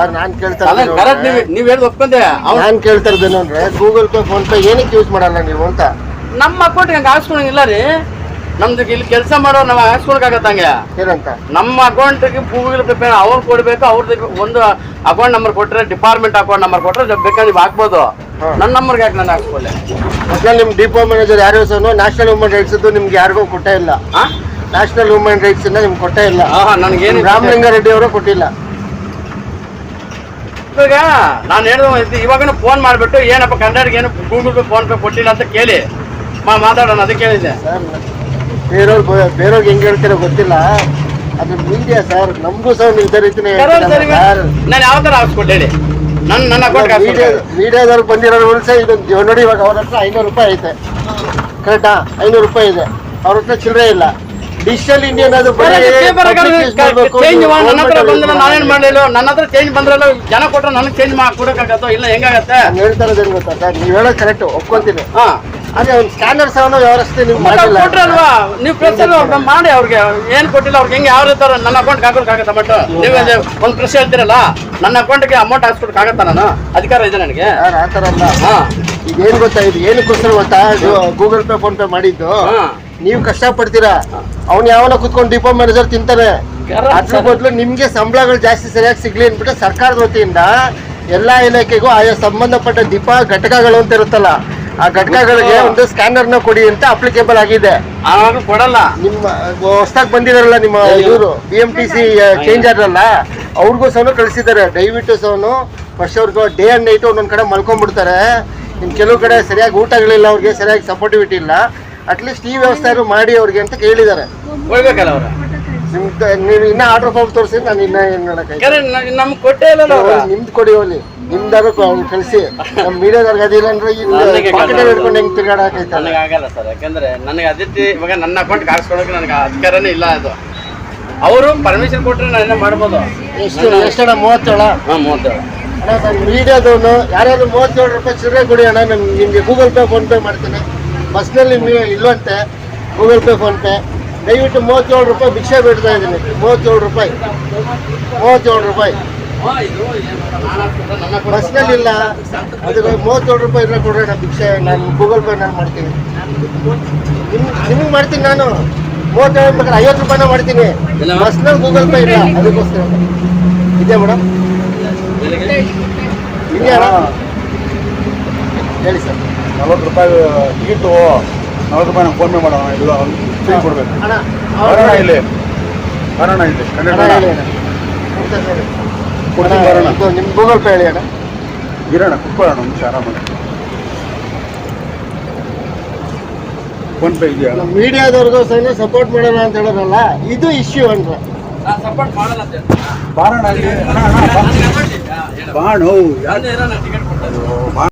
Sir ನಾನ್ ಕೇಳ್ತಾ correct ನೀವ್ ನೀವ್ ಹೇಳಿ ಒಪ್ಕೊಂಡೆ. ಅವ್ನು ನಾನ್ ಕೇಳ್ತಾ ಇರೋದೇನು ಅಂದ್ರೆ ಗೂಗಲ್ ಪೇ ಫೋನ್ ಪೇ ಏನಕ್ಕೆ ಯೂಸ್ ಮಾಡಲ್ಲ ನೀವು ಅಂತ? ನಮ್ಮ ಅಕೌಂಟ್ ಹಂಗೆ ಹಾಕ್ಸ್ಕೊಳಂಗಿಲ್ಲ ರೀ. ನಮ್ದು ಇಲ್ಲಿ ಕೆಲಸ ಮಾಡೋ ನಾವು ಹಾಕ್ಸ್ಕೊಳಕಾಗತ್ತಂಗೆ ಏನಂತ? ನಮ್ಮ ಅಕೌಂಟ್ಗೆ ಗೂಗಲ್ ಪೇ ಅವ್ರು ಕೊಡ್ಬೇಕು ಅವ್ರದ್ದು ಒಂದು ಅಕೌಂಟ್ ನಂಬರ್ ಕೊಟ್ರೆ ಡಿಪಾರ್ಟ್ಮೆಂಟ್ ಅಕೌಂಟ್ ನಂಬರ್ ಕೊಟ್ಟರೆ ಬೇಕಾದ್ರೆ ನೀವು ಹಾಕ್ಬೋದು. ನನ್ನ ನಂಬರ್ಗೆ ಯಾಕೆ ನಾನು ಹಾಕ್ಸ್ಕೊಳ್ಳೆ ಒಟ್ನಲ್ಲಿ ನಿಮ್ ಡಿಪೋ ಮ್ಯಾನೇಜರ್ ಯಾರು ಸರ್? ನ್ಯಾಷನಲ್ ವುಮನ್ ರೈಟ್ಸ್ ನಿಮ್ಗೆ ಯಾರಿಗೂ ಕೊಟ್ಟೇ ಇಲ್ಲ. ನ್ಯಾಷನಲ್ ವುಮನ್ ರೈಟ್ಸ್ ನಿಮ್ಗೆ ಕೊಟ್ಟೇ ಇಲ್ಲ. ನನಗೇನು ರಾಮಲಿಂಗಾರೆಡ್ಡಿ ಅವರು ಕೊಟ್ಟಿಲ್ಲ. ಇವಾಗ ನಾನು ಹೇಳಿದ ಇವಾಗನು ಫೋನ್ ಮಾಡಿಬಿಟ್ಟು ಏನಪ್ಪ ಕನ್ನಡಿಗೆ ಏನು ಗೂಗಲ್ ಪೇ ಫೋನ್ ಪೇ ಕೊಟ್ಟಿಲ್ಲ ಅಂತ ಕೇಳಿ. ಮಾ ಮಾತಾಡೋಣ ಅದಕ್ಕೆ ಹೇಳಿದ್ದೆ. ಬೇರೆಯವ್ರು ಬೇರೆಯವ್ರಿಗೆ ಹೆಂಗ್ ಹೇಳ್ತೀರೋ ಗೊತ್ತಿಲ್ಲ. ಅದು ಮೀಡಿಯಾ ಸರ್ ನಮಗೂ ಸಹ ನಿಮ್ಮ ಇದೇ ರೀತಿನೇ ಸರ್ ನಾನು ಯಾವ ಥರ ಹಾಕ್ಸ್ಕೊಟ್ಟು ಹೇಳಿ? ನನ್ನ ನನ್ನ ಮೀಡಿಯಾ ಮೀಡಿಯಾದವ್ರು ಬಂದಿರೋ ಸಹ ಇದು ನೋಡಿ ಇವಾಗ ಅವ್ರ ಹತ್ರ ಐನೂರು ರೂಪಾಯಿ ಐತೆ. ಕರೆಕ್ಟಾ ಐನೂರು ರೂಪಾಯಿ ಇದೆ. ಅವ್ರ ಹತ್ರ ಚಿಲ್ಲರೆ ಇಲ್ಲ. ಡಿಜಿಟಲ್ ಇಂಡಿಯಾ ಅದು ಚೇಂಜ್ ನನ್ನ ಹತ್ರ ಬಂದ್ರೆ ನಾನೇನ್ ಮಾಡಲಿಲ್ಲ ನನ್ನ ಹತ್ರ ಚೇಂಜ್ ಬಂದ್ರಲ್ಲ ಜನ ಕೊಟ್ರೆ ನನಗೆ ಚೇಂಜ್ ಮಾಡಿ ಕೊಡಕ್ಕಾಗತ್ತೋ ಇಲ್ಲ ಹೆಂಗಾಗತ್ತೆ? ಹೇಳ್ತಾ ಇರೋದೇನು ಗೊತ್ತಾ ಸರ್ ನೀವು ಹೇಳೋದು ಕರೆಕ್ಟ್ ಒಪ್ಕೊಂತೀನಿ. ಹಾ. ಅದೇ ಒಂದು ಸ್ಕ್ಯಾನರ್ ಸಹ ವ್ಯವಸ್ಥೆ ನೀವು ಮಾಡಿಲ್ಲ. ಕೊಟ್ರಲ್ವಾ? ನೀವು ಪ್ರೆಸ್ ಮಾಡಿ ಅವ್ರಿಗೆ ಏನ್ ಕೊಟ್ಟಿಲ್ಲ ಅವ್ರಿಗೆ ಹೆಂಗೆ ಯಾವ ರೀತಿ ನನ್ನ ಅಕೌಂಟ್ ಹಾಕೋಕ್ಕಾಗತ್ತ ಬಟ್ ನೀವು ಒಂದು ಪ್ರಶ್ನೆ ಹೇಳ್ತೀರಲ್ಲ ನನ್ನ ಅಕೌಂಟ್ಗೆ ಅಮೌಂಟ್ ಹಾಕ್ಸ್ಕೊಡಕ್ಕಾಗತ್ತ ನಾನು? ಅಧಿಕಾರ ಇದೆ ನನಗೆ? ಆ ಥರ ಅಲ್ಲ. ಹಾ. ಏನು ಗೊತ್ತಾ ಇದು ಏನಕ್ಕೋಸ್ಕರ ಗೊತ್ತಾ ಗೂಗಲ್ ಪೇ ಫೋನ್ ಪೇ ಮಾಡಿದ್ದು? ಹಾ. ನೀವು ಕಷ್ಟ ಪಡ್ತೀರಾ ಅವ್ನು ಯಾವನ ಕುತ್ಕೊಂಡು ಡಿಪೋ ಮ್ಯಾನೇಜರ್ ತಿಂತಾರೆ Correct, ಅದ್ರ ಬದಲು ನಿಮ್ಗೆ ಸಂಬಳಗಳು ಜಾಸ್ತಿ ಸರಿಯಾಗಿ ಸಿಗ್ಲಿ ಅಂದ್ಬಿಟ್ಟು ಸರ್ಕಾರದ ವತಿಯಿಂದ ಎಲ್ಲಾ ಇಲಾಖೆಗೂ ಆಯಾ ಸಂಬಂಧಪಟ್ಟ ದೀಪ ಘಟಕಗಳು ಅಂತ ಇರುತ್ತಲ್ಲ ಆ ಘಟಕಗಳಿಗೆ ಒಂದು ಸ್ಕ್ಯಾನರ್ನ ಕೊಡಿ ಅಂತ ಅಪ್ಲಿಕೇಬಲ್ ಆಗಿದೆ. ಕೊಡಲ್ಲ. ನಿಮ್ಮ ಹೊಸದಾಗಿ ಬಂದಿದಾರಲ್ಲ ನಿಮ್ಮ ಇವರು B M T C change ಆದ್ರಲ್ಲ ಅವ್ರಿಗೂ ಸಹ ಕಳಿಸಿದ್ದಾರೆ. ದಯವಿಟ್ಟು ಸಹ ಫಸ್ಟ್ ಅವ್ರಿಗೂ ಡೇ ಅಂಡ್ ನೈಟ್ ಒಂದೊಂದ್ ಕಡೆ ಮಲ್ಕೊಂಡ್ಬಿಡ್ತಾರೆ. ಇನ್ನು ಕೆಲವು ಕಡೆ ಸರಿಯಾಗಿ ಊಟಗಳಿಲ್ಲ ಅವ್ರಿಗೆ ಸರಿಯಾಗಿ ಸಪೋರ್ಟಿವಿಟಿ ಇಲ್ಲ. ಅಟ್ಲೀಸ್ಟ್ ಈ ವ್ಯವಸ್ಥೆ ಮಾಡಿ ಅವ್ರಿಗೆ ಅಂತ ಕೇಳಿದ್ದಾರೆ. ಕೊಡ್ಬೇಕಲ್ಲ ಅವ್ರು? ನಿಮ್ ನೀವು ಇನ್ನ ಆರ್ಡರ್ ಫಾರ್ಮ್ ತೋರಿಸಿ ನಾನು ಇನ್ನ ಏನ್ ಮಾಡಕ್ಕೆ ನಮ್ಗೆ ಕೊಟ್ಟೇ ಇಲ್ಲ ಅವ್ರು? ನಿಮ್ದು ಕೊಡಿ ಹೋಗ್ಲಿ. ನಿಮ್ದಾರು ಅವ್ನು ಕಳಿಸಿ. ನಮ್ಮ ಮೀಡಿಯಾದವ್ರಿಗೆ ಅದಿಲ್ಲ ಅಂದ್ರೆ ನನಗೆ ಇಲ್ಲಿ ಪಾಕೆಟ್ ಹಿಡ್ಕೊಂಡು ಹೆಂಗ್ ತಿರ್ಗಾಡಕೈತಲ್ಲ ನನಗೆ ಆಗಲ್ಲ ಸರ್. ಯಾಕಂದ್ರೆ ನನಗೆ ಅದಿತಿ ಇವಾಗ ನನ್ನ ಅಕೌಂಟ್ ಹಾಕ್ಸ್ಕೊಳಕ್ಕೆ ನನಗೆ ಅಧಿಕಾರನೇ ಇಲ್ಲ ಅದು. ಅವರು ಪರ್ಮಿಷನ್ ಕೊಟ್ರೆ ನಾನು ಮಾಡ್ಬೋದು. ಎಷ್ಟು ಎಷ್ಟಣ್ಣ ಮೂವತ್ತೇಳ? ಹಾ ಮೂವತ್ತೇಳು. ಅಣ್ಣ ನಾನು ಮೀಡಿಯಾದವನು ಯಾರಾದ್ರೂ ಮೂವತ್ತೇಳು ರೂಪಾಯಿ ಚಿಲ್ಲರೆ ಕೊಡಿ ಅಣ್ಣ. ನಾನು ನಿಮಗೆ ಗೂಗಲ್ ಪೇ ಫೋನ್ ಪೇ ಮಾಡ್ತೀನಿ. ಬಸ್ನಲ್ಲಿ ಇಲ್ಲವಂತೆ ಇಲ್ವಂತೆ ಗೂಗಲ್ ಪೇ ಫೋನ್ ಪೇ. ದಯವಿಟ್ಟು ಮೂವತ್ತೇಳು ರೂಪಾಯಿ ಭಿಕ್ಷೆ ಬಿಡ್ತಾ ಇದ್ದೀನಿ. ಮೂವತ್ತೇಳು ರೂಪಾಯಿ. ಮೂವತ್ತೇಳು ರೂಪಾಯಿ. ಬಸ್ನಲ್ಲಿ ಇಲ್ಲ. ಅದಕ್ಕೆ ಮೂವತ್ತೇಳು ರೂಪಾಯಿ ಇರೋ ಕೊಡೋಣ ಭಿಕ್ಷೆ ನಾನು ಗೂಗಲ್ ಪೇ ನಾನು ಮಾಡ್ತೀನಿ. ನಿಮ್ ನಿಮ್ಗೆ ಮಾಡ್ತೀನಿ ನಾನು. ಮೂವತ್ತೇಳು ಬೇಕಾದ್ರೆ ಐವತ್ತು ರೂಪಾಯಿನ ಮಾಡ್ತೀನಿ. ಬಸ್ನಲ್ಲಿ ಗೂಗಲ್ ಪೇ ಇಲ್ಲ. ಅದಕ್ಕೋಸ್ಕರ. ಇದೆ ಮೇಡಮ್? ಇದೆಯಾ ಹೇಳಿ ಸರ್ ನಲ್ವತ್ತು ರೂಪಾಯಿ ಟಿಕೆಟು ನಲ್ವತ್ತು ರೂಪಾಯಿ ನಾವು ಫೋನ್ಪೇ ಮಾಡೋಣ ಇಲ್ಲ ಫ್ರೀ ಕೊಡ್ಬೇಕು ಅಣ್ಣ ಬರೋಣ ಇಲ್ಲಿ ಬರೋಣ ಇಲ್ಲಿ ಕೊಡ್ತೀನಿ ಬರೋಣ ನಿಮ್ಮ ಗೂಗಲ್ ಪೇ ಹೇಳಿ ಅಣ್ಣ ಇರೋಣ ಕುತ್ಕೊಳ್ಳೋಣ ಒಂದು ನಿಮಿಷ ಆರಾಮಾಗಿ ಫೋನ್ ಪೇ ಇದೆಯಾ ಮೀಡಿಯಾದವ್ರಿಗೂ ಸಹ ಸಪೋರ್ಟ್ ಮಾಡೋಣ ಅಂತ ಹೇಳೋದಲ್ಲ ಇದು ಇಶ್ಯೂ ಅಂದ್ರೆ ಸಪೋರ್ಟ್ ಮಾಡಲ್ಲ ಅಂತ ಬಾರೋಣ ಇಲ್ಲಿ ಅಣ್ಣ ಅಣ್ಣ ಬಾ. ಬಾಣು ಯಾರು ಟಿಕೆಟ್ ಕೊಡ್ತಾರೆ ಬಾ